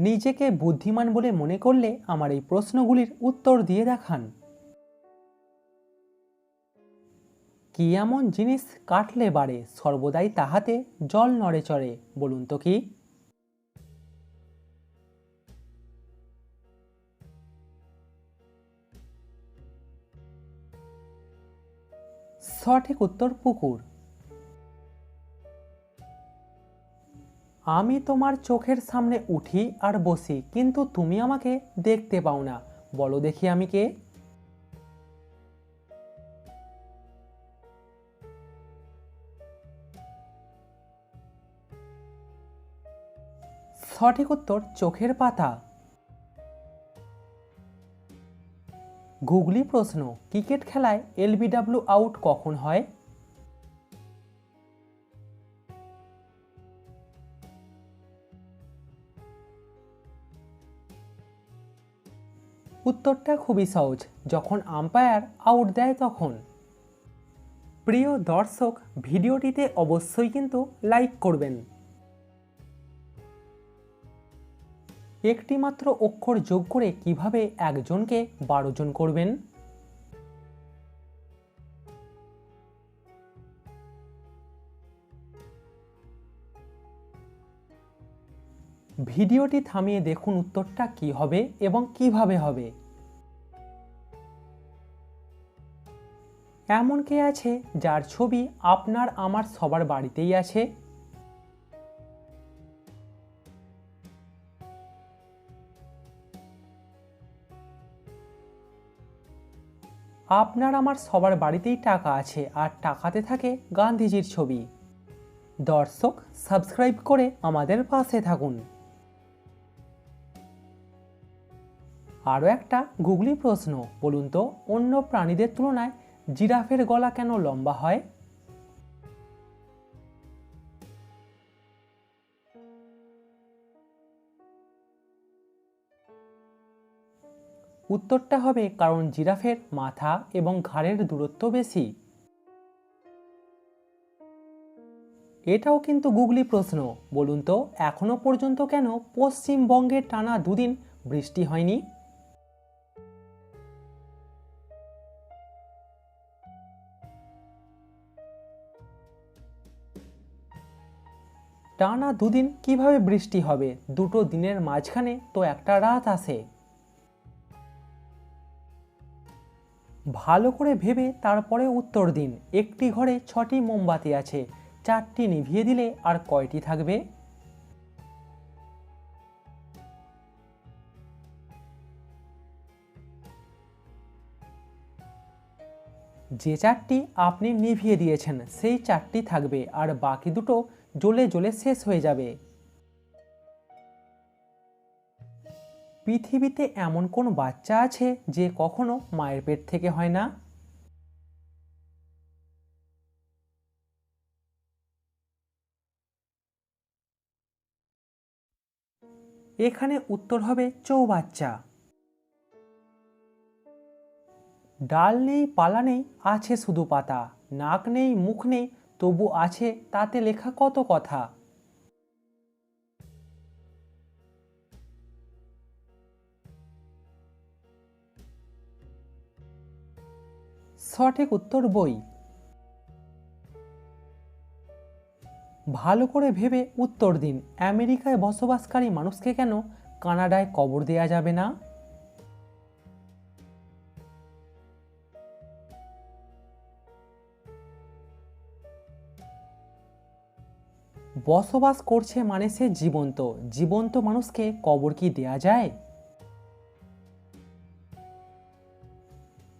নিজেকে বুদ্ধিমান বলে মনে করলে আমার এই প্রশ্নগুলির উত্তর দিয়ে দেখান। কি এমন জিনিস কাটলে বাড়ে, সর্বদাই তাহাতে জল নড়ে চড়ে, বলুন তো কি? সঠিক উত্তর পুকুর। আমি তোমার চোখের সামনে উঠি আর বসি, কিন্তু তুমি আমাকে দেখতে পাও না। বলো দেখি আমি কে? সঠিক উত্তর, চোখের পাতা। গুগলি প্রশ্ন, ক্রিকেট খেলায় এলবিডব্লিউ আউট কখন হয়? উত্তরটা খুবই সহজ, যখন আম্পায়ার আউট দেয় তখন। প্রিয় দর্শক, ভিডিওটিতে অবশ্যই কিন্তু লাইক করবেন। একটি মাত্র অক্ষর যোগ করে কীভাবে একজনকে বারো জন করবেন? ভিডিওটি থামিয়ে দেখুন উত্তরটা কি হবে এবং কীভাবে হবে। এমন কে আছে যার ছবি আপনার আমার সবার বাড়িতেই আছে? আপনার আমার সবার বাড়িতেই টাকা আছে আর টাকাতে থাকে গান্ধীজির ছবি। দর্শক, সাবস্ক্রাইব করে আমাদের পাশে থাকুন। আরও একটা গুগলি প্রশ্ন, বলুন তো, অন্য প্রাণীদের তুলনায় জিরাফের গলা কেন লম্বা হয়? উত্তরটা হবে কারণ জিরাফের মাথা এবং ঘাড়ের দূরত্ব বেশি। এটাও কিন্তু গুগলি প্রশ্ন, বলুন তো, এখনও পর্যন্ত কেন পশ্চিমবঙ্গে টানা দুদিন বৃষ্টি হয়নি? টানা দুদিন কীভাবে বৃষ্টি হবে? দুটো দিনের মাঝখানে তো একটা রাত আসে ভালো করে ভেবে তারপরে উত্তর দিন। একটি ঘরে ছটি মোমবাতি আছে। চারটি নিভিয়ে দিলে আর কয়টি থাকবে? যে চারটি আপনি নিভিয়ে দিয়েছেন, সেই চারটি থাকবে। আর বাকি দুটো জ্বলে জ্বলে শেষ হয়ে যাবে। পৃথিবীতে এমন কোন বাচ্চা আছে যে কখনো মায়ের পেট থেকে হয় না? এখানে উত্তর হবে চৌবাচ্চা। ডাল নেই, পালা নেই, আছে শুধু পাতা। নাক নেই, মুখ নেই তবু আছে তাতে লেখা কত কথা? সঠিক উত্তর বই। ভালো করে ভেবে উত্তর দিন। আমেরিকায় বসবাসকারী মানুষকে কেন কানাডায় কবর দেয়া যাবে না? বসবাস করছে মানে সে জীবন্ত। জীবন্ত মানুষকে কবর কি দেয়া যায়?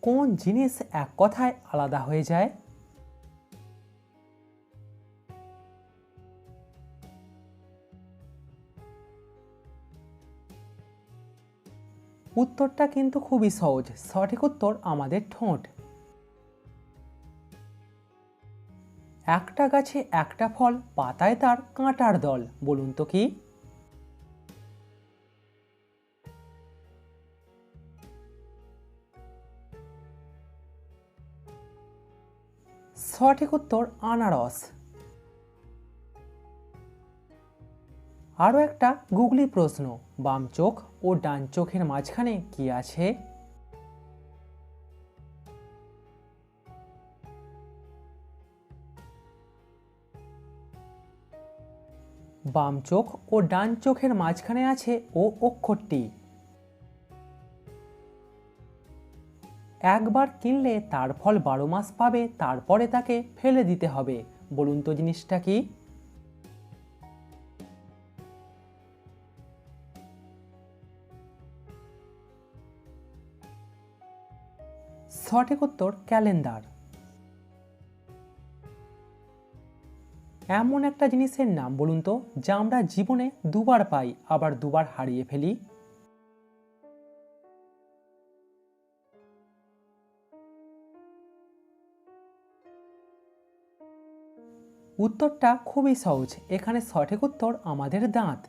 কোন জিনিস এক কথায় আলাদা হয়ে যায়? উত্তরটা কিন্তু খুবই সহজ। সঠিক উত্তর আমাদের ঠোঁট। একটা গাছে একটা ফল, পাতায় তার কাঁটার দল, বলুন তো কি? সঠিক উত্তর, আনারস। আরও একটা গুগলি প্রশ্ন, বাম চোখ ও ডান চোখের মাঝখানে কি আছে? বাম চোখ ও ডান চোখের মাঝখানে আছে ও অক্ষরটি। একবার কিনলে তার ফল বারো মাস পাবে, তারপরে তাকে ফেলে দিতে হবে। বলুন তো জিনিসটা কি? সঠিক উত্তর ক্যালেন্ডার। এমন একটা জিনিসের নাম বলুন তো, যা আমরা জীবনে দুবার পাই, আবার দুবার হারিয়ে ফেলি? উত্তরটা খুবই সহজ, এখানে সঠিক উত্তর আমাদের দাঁত।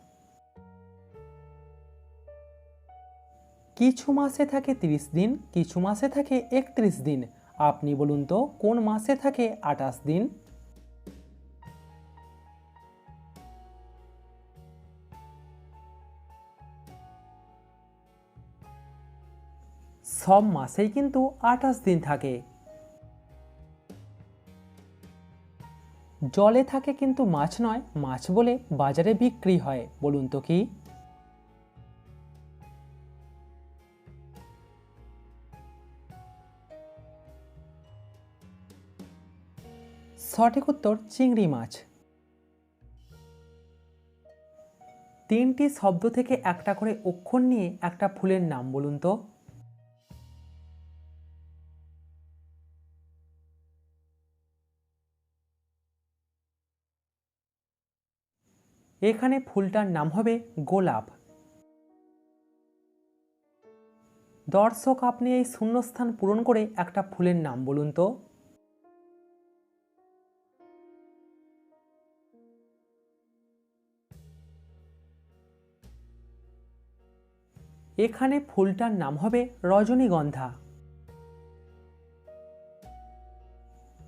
কিছু মাসে থাকে তিরিশ দিন, কিছু মাসে থাকে একত্রিশ দিন। আপনি বলুন তো, কোন মাসে থাকে আঠাশ দিন? সব মাসেই কিন্তু আঠাশ দিন থাকে। জলে থাকে কিন্তু মাছ নয়, মাছ বলে বাজারে বিক্রি হয়, বলুন তো কি? সঠিক উত্তর, চিংড়ি মাছ। তিনটি শব্দ থেকে একটা করে অক্ষর নিয়ে একটা ফুলের নাম, বলুন তো। এখানে ফুলটার নাম হবে গোলাপ। দর্শক, আপনি এই শূন্যস্থান পূরণ করে একটা ফুলের নাম বলুন তো। এখানে ফুলটার নাম হবে রজনীগন্ধা।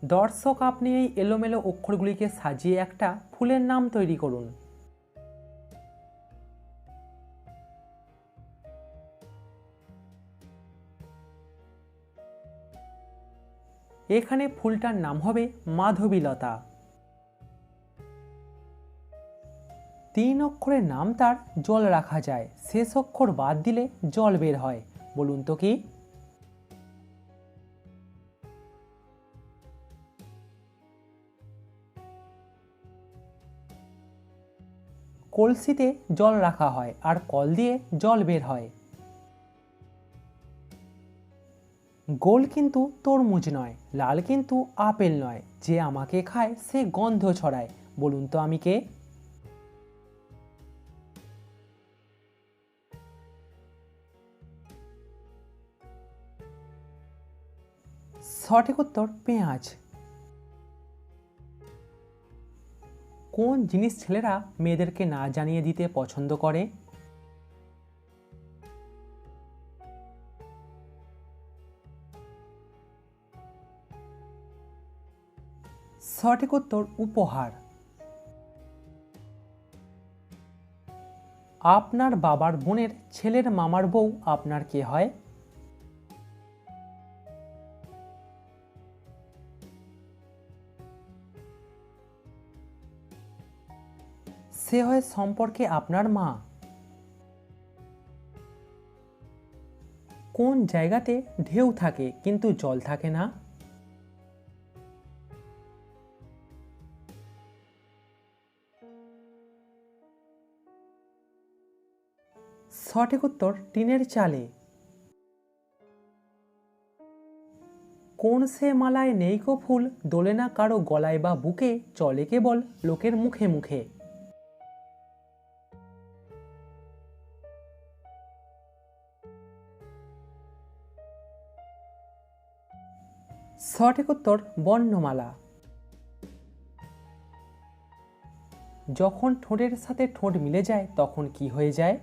দর্শক, আপনি এই এলোমেলো অক্ষরগুলিকে সাজিয়ে একটা ফুলের নাম তৈরি করুন। এখানে ফুলটার নাম হবে মাধবীলতা। তিন অক্ষরের নাম তার জল রাখা যায়। শেষ অক্ষর বাদ দিলে জল বের হয়। বলুন তো কি? কলসিতে জল রাখা হয় আর কল দিয়ে জল বের হয়। গোল কিন্তু তরমুজ নয়, লাল কিন্তু আপেল নয়। যে আমাকে খায়, সে গন্ধ ছড়ায়। বলুন তো আমি কে? সঠিক উত্তর, পেঁয়াজ। কোন জিনিস ছেলেরা মেয়েদেরকে না জানিয়ে দিতে পছন্দ করে? সঠিক উত্তর উপহার। আপনার বাবার বোনের ছেলের মামার বউ আপনার কে হয়? সে হয় সম্পর্কে আপনার মা। কোন জায়গাতে ঢেউ থাকে কিন্তু জল থাকে না? সঠিক উত্তর টিনের চালে। কোন সে মালায় নেই কো ফুল দোলে না কারও গলায় বা বুকে চলে কেবল লোকের মুখে মুখে। সঠিক উত্তর বর্ণমালা। যখন ঠোঁটের সাথে ঠোঁট মিলে যায় তখন কি হয়ে যায়?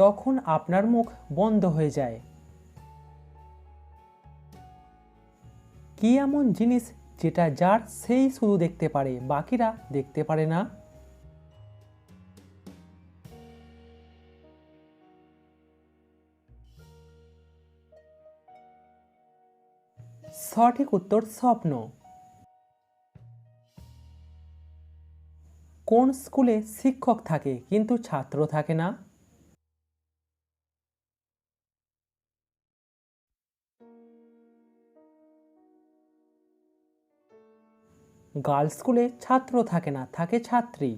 তখন আপনার মুখ বন্ধ হয়ে যায়। কি এমন জিনিস যেটা যার সেই শুধু দেখতে পারে, বাকিরা দেখতে পারে না? সঠিক উত্তর স্বপ্ন। কোন স্কুলে শিক্ষক থাকে কিন্তু ছাত্র থাকে না? গার্লস স্কুলে ছাত্র থাকে না থাকে ছাত্রী।